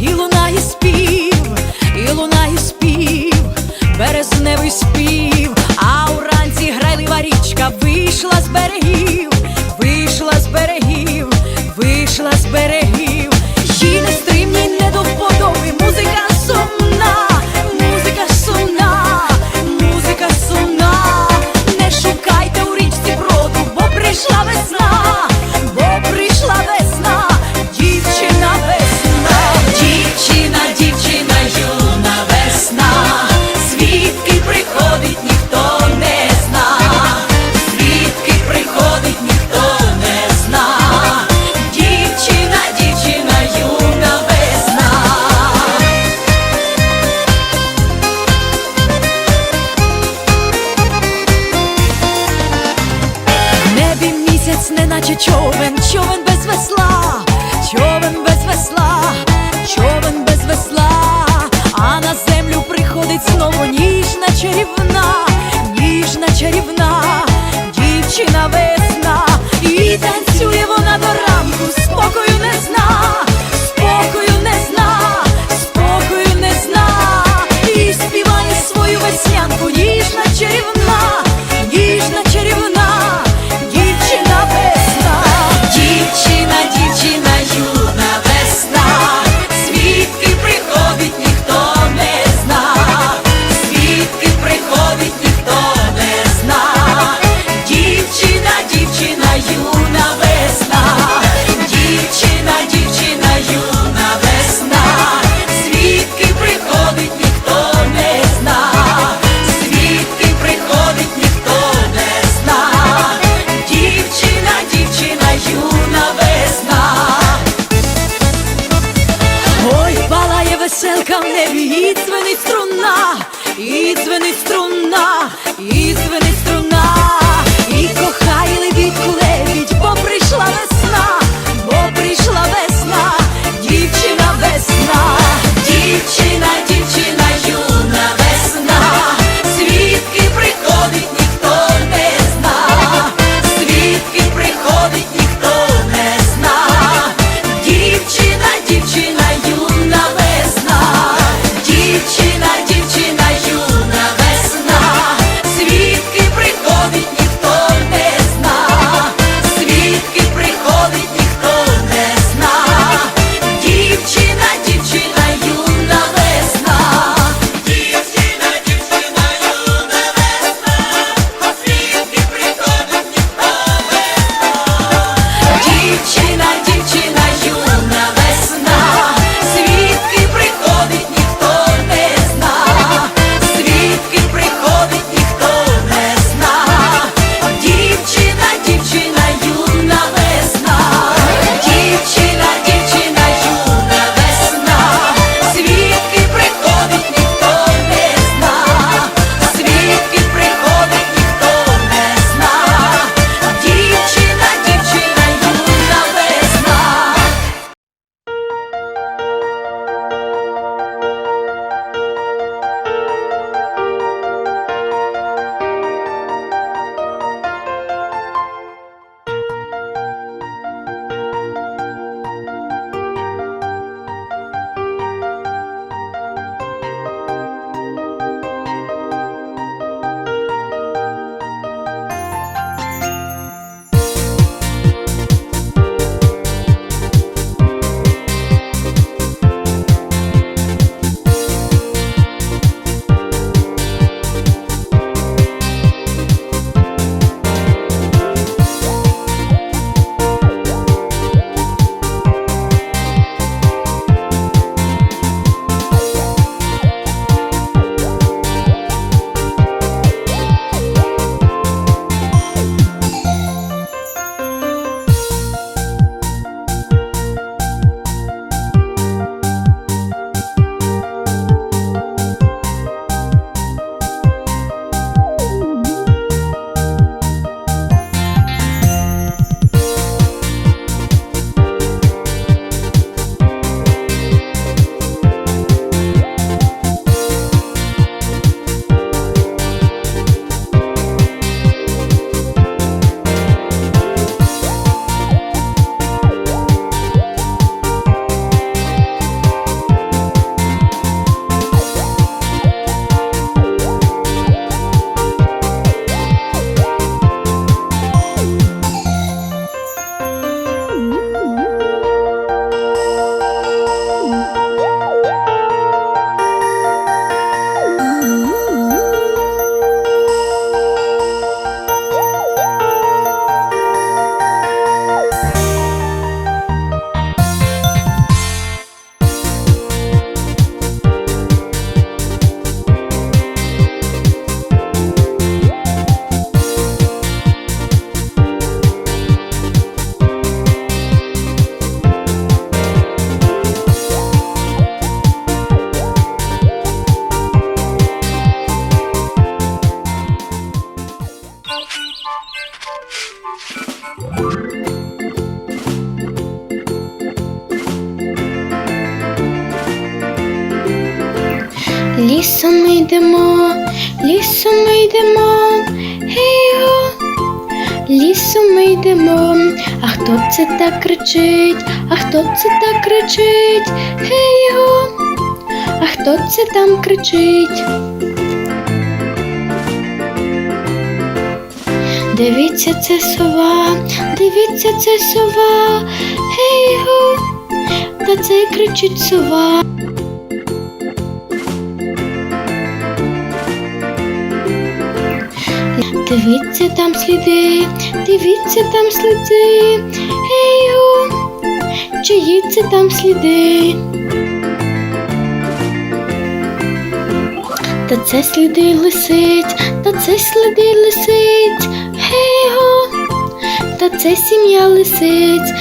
і лунає спів, лісом ми йдемо, а хто це так кричить, а хто це так кричить, гей-го, а хто це там кричить? Дивіться, це сова, дивіться, це сова, гей-го, та це кричить сова. Дивіться там сліди, дивіться там сліди, гей-го, чиї це там сліди. Та це сліди лисиць, та це сліди лисиць, гей-го, та це сім'я лисиць.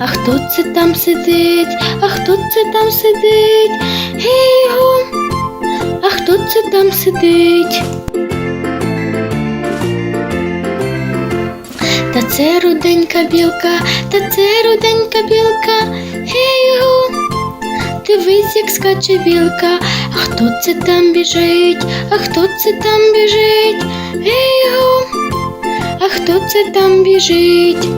а хто це там сидить, а хто це там сидить? Гей-го, а хто це там сидить? Та це руденька білка, та це руденька білка, гей-го, дивись, як скаче білка, а хто це там біжить, а хто це там біжить, гей-го, а хто це там біжить?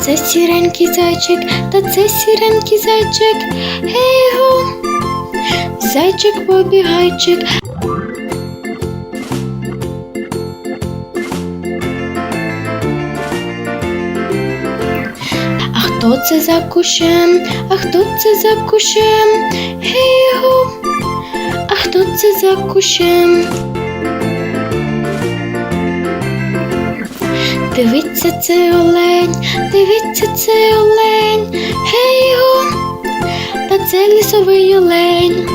Це сіренький зайчик, та це сіренький зайчик, гей-го, зайчик побігайчик, А хто це за кущем? А хто це за кущем? Гей-го, а хто це за кущем? Дивіться, це олень, дивіться, це олень, гей-го, та це лісовий олень.